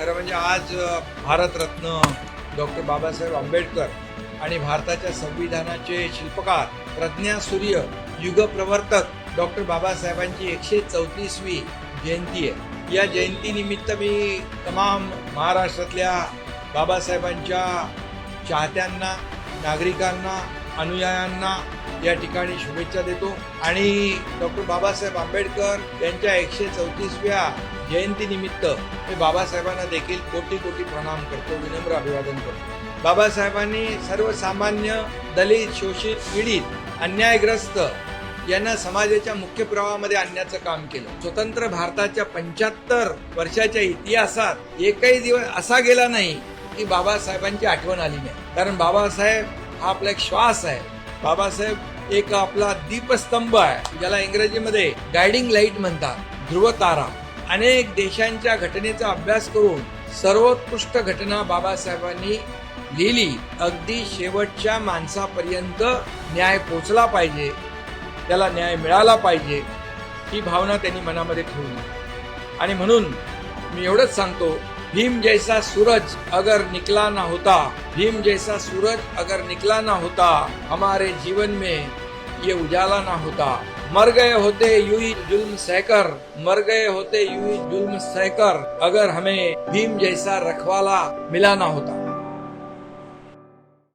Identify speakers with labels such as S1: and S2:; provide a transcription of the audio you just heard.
S1: खरं म्हणजे आज भारतरत्न डॉक्टर बाबासाहेब आंबेडकर आणि भारताच्या संविधानाचे शिल्पकार प्रज्ञा सूर्य युगप्रवर्तक डॉक्टर बाबासाहेबांची एकशे चौतीसवी जयंती आहे. या जयंतीनिमित्त मी तमाम महाराष्ट्रातल्या बाबासाहेबांच्या चाहत्यांना नागरिकांना अनुयायांना या ठिकाणी शुभेच्छा देतो. आणि डॉक्टर बाबासाहेब आंबेडकर यांच्या एकशे चौतीसव्या जयंतीनिमित्त मी बाबासाहेबांना देखील कोटी कोटी प्रणाम करतो विनम्र अभिवादन करतो. बाबासाहेबांनी सर्वसामान्य दलित शोषित पीडित अन्यायग्रस्त यांना समाजाच्या मुख्य प्रवाहामध्ये आणण्याचं काम केलं. स्वतंत्र भारताच्या पंच्याहत्तर वर्षाच्या इतिहासात एकही दिवस असा गेला नाही की बाबासाहेबांची आठवण आली नाही. कारण बाबासाहेब हा आपला एक श्वास आहे. बाबासाहेब एक आपला दीपस्तंभ आहे ज्याला इंग्रजीमध्ये गायडिंग लाइट म्हणतात ध्रुव तारा अनेक देशांच्या घटनेचा अभ्यास करून सर्वोत्कृष्ट घटना बाबासाहेबांनी लिहिली. अगदी शेवटच्या माणसापर्यंत न्याय पोचला पाहिजे त्याला न्याय मिळाला पाहिजे ही भावना त्यांनी मनामध्ये ठेवली. आणि म्हणून मी एवढंच सांगतो भीम जैसा सूरज अगर निकला ना होता भीम जैसा सूरज अगर निकला ना होता हमारे जीवन में ये उजाला ना होता। मर गए होते यूं ही जुल्म सहकर मर गए होते यू ही जुल्म सहकर अगर हमें भीम जैसा रखवाला मिला ना होता।